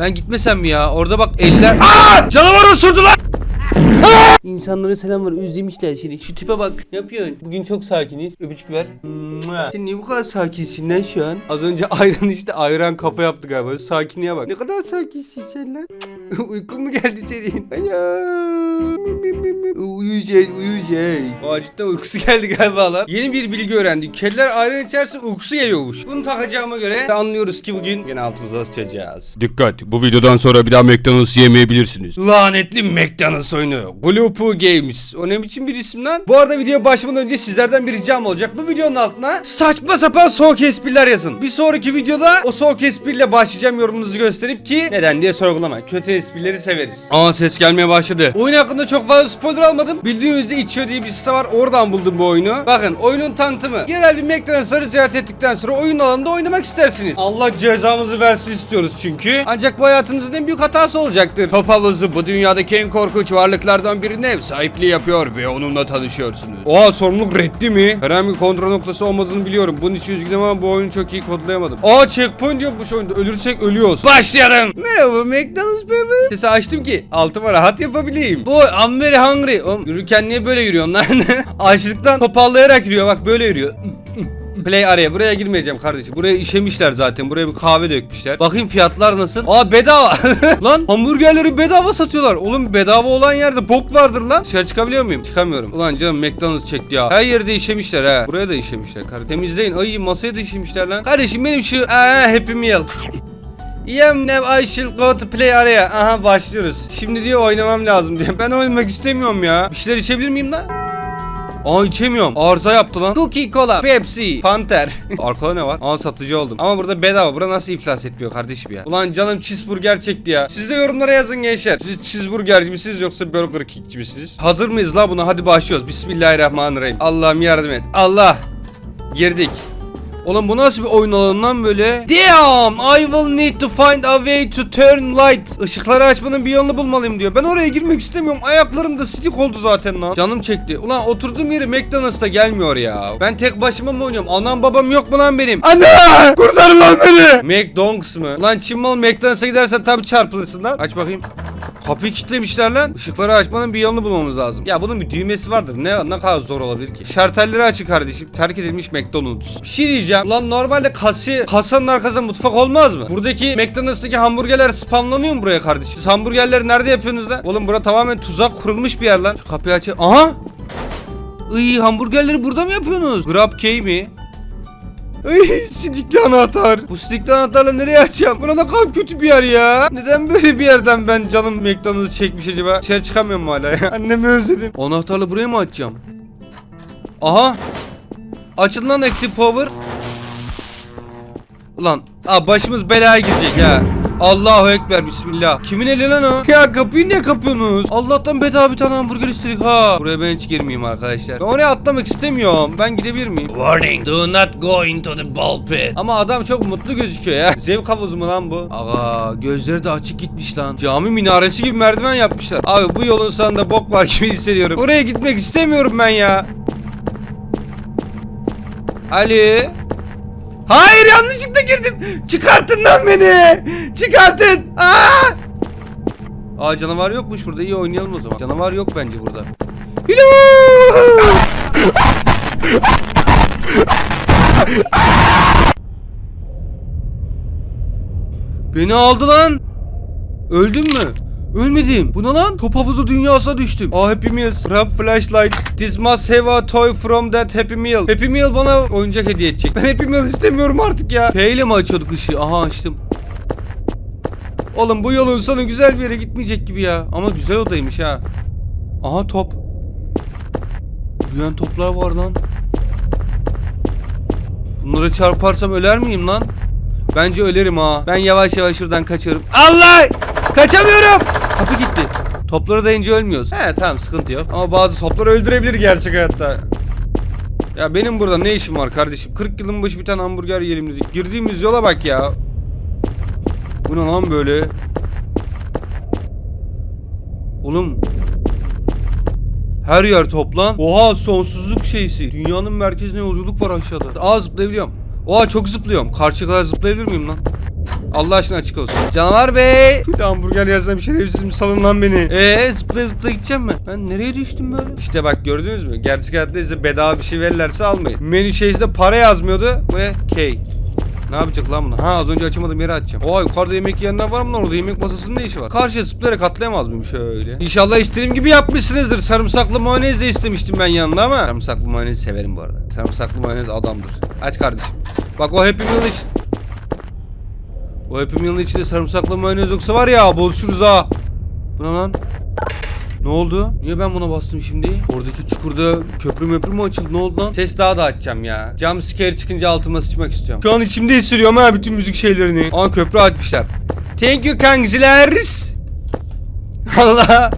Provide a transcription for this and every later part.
Ben gitmesem mi ya? Orada bak eller... Aa! Canavar osurdu lan! İnsanlara selam var özlemişler seni. Şu tipe bak. Ne yapıyorsun? Bugün çok sakiniz. Öpücük ver. Mua. Sen niye bu kadar sakinsin lan şu an? Az önce ayran işte ayran kafa yaptı galiba. Sakinliğe bak. Ne kadar sakinsin sen lan. Uykun mu geldi senin? Ayağım. Uyuyacak, uyuyacak. Aa cidden uykusu geldi galiba lan. Yeni bir bilgi öğrendik. Kediler ayran içerse uykusu geliyormuş. Bunu takacağıma göre anlıyoruz ki bugün yine altımıza sıçacağız. Dikkat bu videodan sonra bir daha McDonald's yemeyebilirsiniz. Lanetli McDonald's oyunu. Blue Poo Games. O ne biçim bir isim lan? Bu arada videoya başlamadan önce sizlerden bir ricam olacak. Bu videonun altına saçma sapan soğuk espriler yazın. Bir sonraki videoda o soğuk espriyle başlayacağım yorumunuzu gösterip ki neden diye sorgulamayın. Kötü esprileri severiz. Aa ses gelmeye başladı. Oyun hakkında çok fazla spoiler almadım. Bildiğiniz üzere içiyor diye bir site var. Oradan buldum bu oyunu. Bakın oyunun tanıtımı. Yerel bir McDonald's'ları ziyaret ettikten sonra oyun alanında oynamak istersiniz. Allah cezamızı versin istiyoruz çünkü. Ancak bu hayatınızın en büyük hatası olacaktır. Top havuzu bu dünyadaki en korkunç varlıklardan birine ev sahipliği yapıyor ve onunla tanışıyorsunuz. Oha sorumluluk reddi mi? Herhangi bir kontrol noktası olmadığını biliyorum. Bunun için üzgünüm ama bu oyunu çok iyi kodlayamadım. Aa checkpoint yokmuş oyunda. Ölürsek ölüyoruz. Başlayalım. Merhaba McDonald's baby. Sesi açtım ki altıma rahat yapabileyim. Boy I'm very hungry. Oğlum yürürken niye böyle yürüyorsun lan? Açlıktan topallayarak yürüyor. Bak böyle yürüyor. Play araya buraya girmeyeceğim kardeşim. Buraya işemişler zaten. Buraya bir kahve dökmüşler. Bakayım fiyatlar nasıl? Aa bedava. lan hamburgerleri bedava satıyorlar. Oğlum bedava olan yerde bok vardır lan. Dışarı çıkabiliyor muyum? Çıkamıyorum. Ulan canım McDonald's çekti ya. Her yerde işemişler ha. Buraya da işemişler. Kardeşim. Temizleyin. Ay masaya da işemişler lan. Kardeşim benim şu aa, Happy Meal. Yem ne I shall go to play araya. Aha başlıyoruz. Şimdi diyor oynamam lazım diyor. Ben oynamak istemiyorum ya. Bir şeyler içebilir miyim lan? Aa içemiyorum. Arıza yaptı lan. Cookie Cola, Pepsi, Panter. Arkada ne var? Aa satıcı oldum. Ama burada bedava. Burada nasıl iflas etmiyor kardeşim ya? Ulan canım cheeseburger çekti ya. Siz de yorumlara yazın gençler. Siz cheeseburgerci misiniz yoksa burger kickçi misiniz? Hazır mıyız la buna? Hadi başlıyoruz. Bismillahirrahmanirrahim. Allah'ım yardım et. Allah. Girdik. Oğlum bu nasıl bir oyun alanından böyle? Damn! I will need to find a way to turn light. Işıkları açmanın bir yolunu bulmalıyım diyor. Ben oraya girmek istemiyorum. Ayaklarım da stick oldu zaten lan. Canım çekti. Ulan oturduğum yere McDonald's'ta gelmiyor ya. Ben tek başıma mı oynuyorum? Anam babam yok mu lan benim? Anne! Kurtarın lan beni! McDonald's mı? Ulan Çin malı McDonald's'a gidersen tabii çarpılırsın lan. Aç bakayım. Kapıyı kilitlemişler lan. Işıkları açmanın bir yolunu bulmamız lazım. Ya bunun bir düğmesi vardır. Ne ne kadar zor olabilir ki? Şartelleri açık kardeşim. Terk edilmiş McDonald's. Bir şey diyeceğim. Lan normalde kasi, kasanın arkasında mutfak olmaz mı? Buradaki McDonald's'taki hamburgerler spamlanıyor mu buraya kardeşim? Siz hamburgerleri nerede yapıyorsunuz lan? Oğlum bura tamamen tuzak kurulmuş bir yer lan. Şu kapıyı aç. Aha! Iy hamburgerleri burada mı yapıyorsunuz? Grab Key mi? Ay sidikli anahtar. Bu sidikli anahtarla nereye açacağım? Bura ne kadar kötü bir yer ya. Neden böyle bir yerden ben canım McDonald's çekmiş acaba? Dışarı çıkamıyorum hala ya. Annemi özledim. Anahtarla buraya mı açacağım? Aha. Açın lan Active Power. Ulan aa, başımız belaya girecek ya. Allahu Ekber Bismillah. Kimin eli lan o? Ya kapıyı niye kapıyorsunuz? Allah'tan bedava bir tane hamburger istedik ha. Buraya ben hiç girmeyeyim arkadaşlar. Ben oraya atlamak istemiyorum. Ben gidebilir miyim? Warning do not go into the ball pit. Ama adam çok mutlu gözüküyor ya. Zevk havuzu mu lan bu? Aga gözleri de açık gitmiş lan. Cami minaresi gibi merdiven yapmışlar. Abi bu yolun sonunda bok var gibi hissediyorum. Oraya gitmek istemiyorum ben ya. Ali. Hayır yanlışlıkla girdim. Çıkartın lan beni. Çıkartın. Aa! Aa canavar yokmuş burada. İyi oynayalım o zaman. Canavar yok bence burada. Hello. Beni aldı lan. Öldüm mü? Ölmedim. Bu ne lan? Top havuzu dünyasına düştüm. Ah Happy Meals. Grab flashlight. This must have a toy from that Happy Meal. Happy Meal bana oyuncak hediye edecek. Ben Happy Meal istemiyorum artık ya. P ile mi açıyorduk ışığı? Aha açtım. Oğlum bu yolun sonu güzel bir yere gitmeyecek gibi ya. Ama güzel odaymış ha. Aha top. Büyüyen toplar var lan. Bunlara çarparsam öler miyim lan? Bence ölerim ha. Ben yavaş yavaş şuradan kaçıyorum. Allah! Kaçamıyorum. Kapı gitti. Toplara dayınca ölmüyoruz. He tamam sıkıntı yok. Ama bazı toplar öldürebilir gerçek hayatta. Ya benim burada ne işim var kardeşim? 40 yılın başı bir tane hamburger yiyelim dedik. Girdiğimiz yola bak ya. Bu ne lan böyle? Oğlum. Her yer toplan. Oha sonsuzluk şeysi. Dünyanın merkezine yolculuk var aşağıda. Aa zıplayabiliyorum. Oha çok zıplıyorum. Karşı kadar zıplayabilir miyim lan? Allah aşkına açık olsun. Canavar bey. Bir de hamburger yersem şerefsizim salın lan beni. Eee zıplaya zıplaya gideceğim mi? Ben nereye düştüm böyle? İşte bak gördünüz mü? Gerçek hayatta size bedava bir şey verirlerse almayın. Menü şeysinde para yazmıyordu ve K. Ne yapacak lan bunu? Ha az önce açamadığım yere açacağım. Oha yukarıda yemek yiyenler var mı lan orada? Yemek masasının ne işi var? Karşıya zıplayarak atlayamaz mıyım şöyle? İnşallah istediğim gibi yapmışsınızdır. Sarımsaklı mayonez de istemiştim ben yanında ama. Sarımsaklı mayonez severim bu arada. Sarımsaklı mayonez adamdır. Aç kardeşim. Bak o Happy Meal için. O Happy Meal'ın içinde sarımsaklı mayonez yoksa var ya buluşuruz ha. Bu ne lan? Ne oldu? Niye ben buna bastım şimdi? Oradaki çukurda köprü möprü mü açıldı? Ne oldu lan? Ses daha da açacağım ya. Cam scare çıkınca altıma sıçmak istiyorum. Şu an içimde hissediyorum ha bütün müzik şeylerini. Aa köprü açmışlar. Thank you kankzilers. Allah.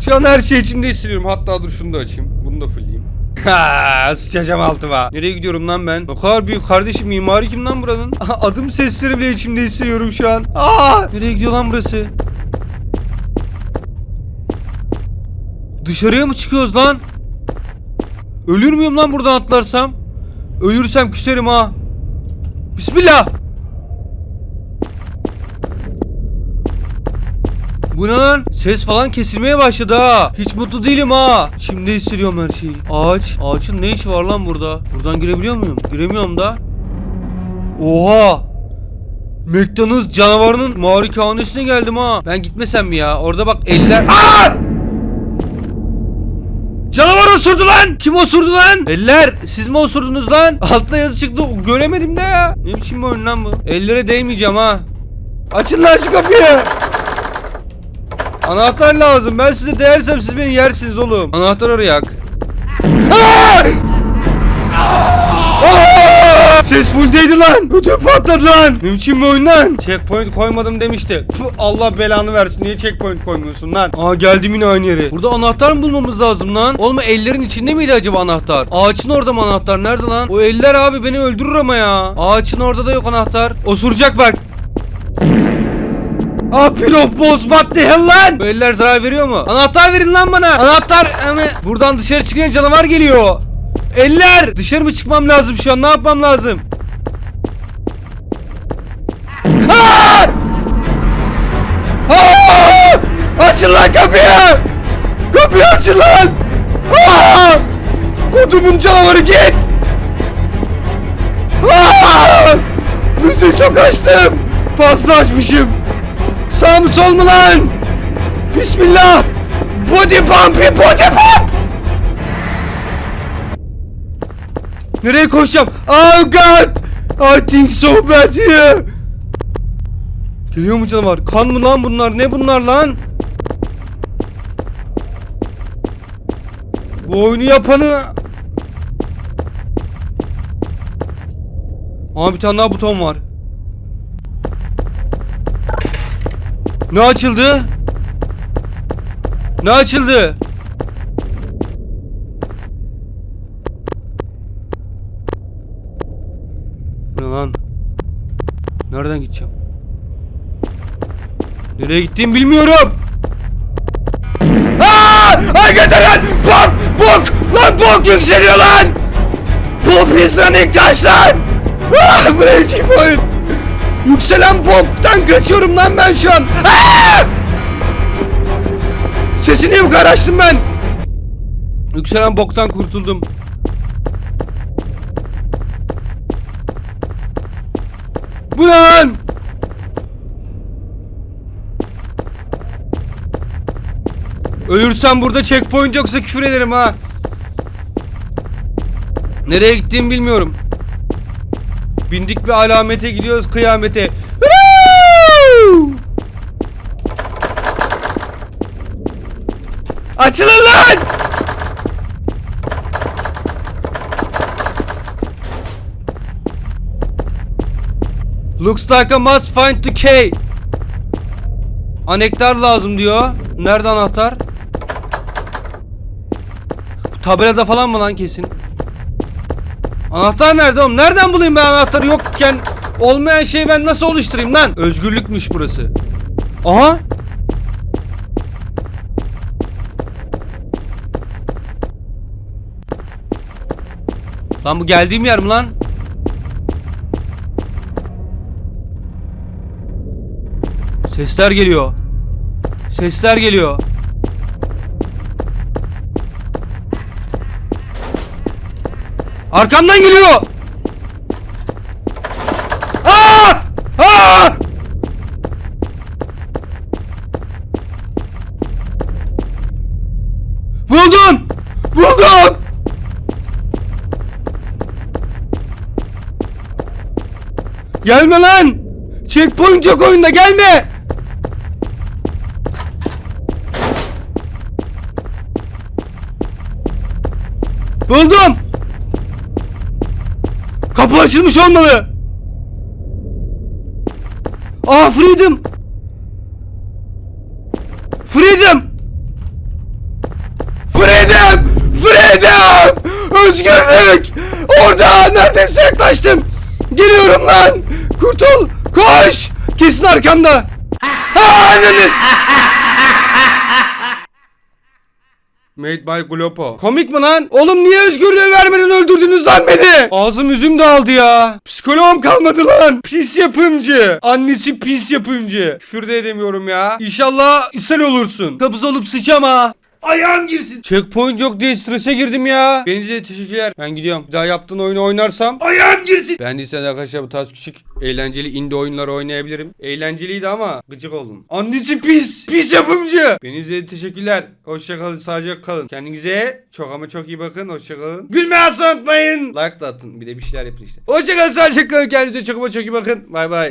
Şu an her şey içimde hissediyorum. Hatta dur şunu da açayım. Bunu da fullleyeyim. Ha, sıçacağım altıma. Nereye gidiyorum lan ben? Ne kadar büyük kardeşim mimari kim lan buranın? Adım sesleri bile içimde hissediyorum şu an. Aa, nereye gidiyor lan burası? Dışarıya mı çıkıyoruz lan? Ölür müyüm lan buradan atlarsam? Ölürsem küserim ha. Bismillah. Bu ne lan? Ses falan kesilmeye başladı ha. Hiç mutlu değilim ha. Şimdi hissediyorum her şeyi. Ağaç. Ağaçın ne işi var lan burada? Buradan girebiliyor muyum? Giremiyorum da. Oha. McDonald's canavarının malikanesine geldim ha. Ben gitmesem mi ya? Orada bak eller... Aa! Canavar osurdu lan! Kim osurdu lan? Eller! Siz mi osurdunuz lan? Altta yazı çıktı göremedim de ya. Ne biçim oyun lan bu? Ellere değmeyeceğim ha. Açın lan şu kapıyı. Anahtar lazım. Ben size değersem siz beni yersiniz oğlum. Anahtar arayak. Ses fulldeydi lan. Ödüm patladı lan. Ne biçim bir oyun lan? Checkpoint koymadım demişti. Puh, Allah belanı versin. Niye checkpoint koymuyorsun lan? Aa geldim yine aynı yere. Burada anahtar mı bulmamız lazım lan? Oğlum ellerin içinde miydi acaba anahtar? Ağaçın orada mı anahtar? Nerede lan? O eller abi beni öldürür ama ya. Ağaçın orada da yok anahtar. Osuracak bak. Ah pill of balls what the hell lan? Bu eller zarar veriyor mu? Anahtar verin lan bana. Anahtar ama buradan dışarı çıkınca canavar geliyor. Eller! Dışarı mı çıkmam lazım şu an? Ne yapmam lazım? Aa! Aa! Açın lan kapıyı! Kapıyı açın lan! Aa! Kodumun canavarı git! Aa! Müziği çok açtım. Fazla açmışım. Sağ mı sol mu lan? Bismillah. Body pump, body pump. Nereye koşacağım? Oh god. I think so bad here. Geliyor mu canavar? Kan mı lan bunlar? Ne bunlar lan? Bu oyunu yapanı... Aa bir tane daha buton var. Ne açıldı? Ne açıldı? Ne lan? Nereden gideceğim? Nereye gittiğimi bilmiyorum. Aa! Ay yeter lan! Bok! Bok! Lan bok yükseliyor lan! Bu pislenik kaç lan! Ah! Bu ne biçim oyun? Yükselen boktan kaçıyorum lan ben şu an. Sesini kadar açtım ben? Yükselen boktan kurtuldum. Bu ne lan? Ölürsem burada checkpoint yoksa küfür ederim ha. Nereye gittiğimi bilmiyorum. Bindik bir alamete gidiyoruz kıyamete. Açılın lan! Looks like I must find the key. Anektar lazım diyor. Nerede anahtar? Tabelada falan mı lan kesin? Anahtar nerede oğlum? Nereden bulayım ben anahtarı yokken? Olmayan şeyi ben nasıl oluşturayım lan? Özgürlükmüş burası. Aha. Lan bu geldiğim yer mi lan? Sesler geliyor. Sesler geliyor. Arkamdan geliyor. Aa! Aa! Buldum! Buldum! Gelme lan! Checkpoint yok oyunda gelme! Buldum! Kapı açılmış olmalı. Aa freedom! Freedom! Freedom! Freedom! Özgürlük! Orada neredeyse yaklaştım. Geliyorum lan! Kurtul! Koş! Kesin arkamda. Ha anneniz! Made by Glopo. Komik mi lan? Oğlum niye özgürlüğü vermeden öldürdünüz lan beni? Ağzım yüzüm dağıldı ya. Psikoloğum kalmadı lan. Pis yapımcı. Annesi pis yapımcı. Küfür de edemiyorum ya. İnşallah ishal olursun. Kabız olup sıçam ha. Ayağım girsin. Checkpoint yok diye strese girdim ya. Benize teşekkürler. Ben gidiyorum. Bir daha yaptığın oyunu oynarsam ayağım girsin. Beğendiyseniz arkadaşlar bu tarz küçük eğlenceli indie oyunları oynayabilirim. Eğlenceliydi ama gıcık oldum. Annesi pis. Pis yapımcı. Benize teşekkürler. Hoşçakalın. Sağlıcakla kalın. Kendinize çok ama çok iyi bakın. Hoşçakalın. Gülmeyi asla unutmayın. Like da atın. Bir de bir şeyler yapın işte. Hoşçakalın. Sağlıcakla kalın. Kendinize çok ama çok iyi bakın. Bay bay.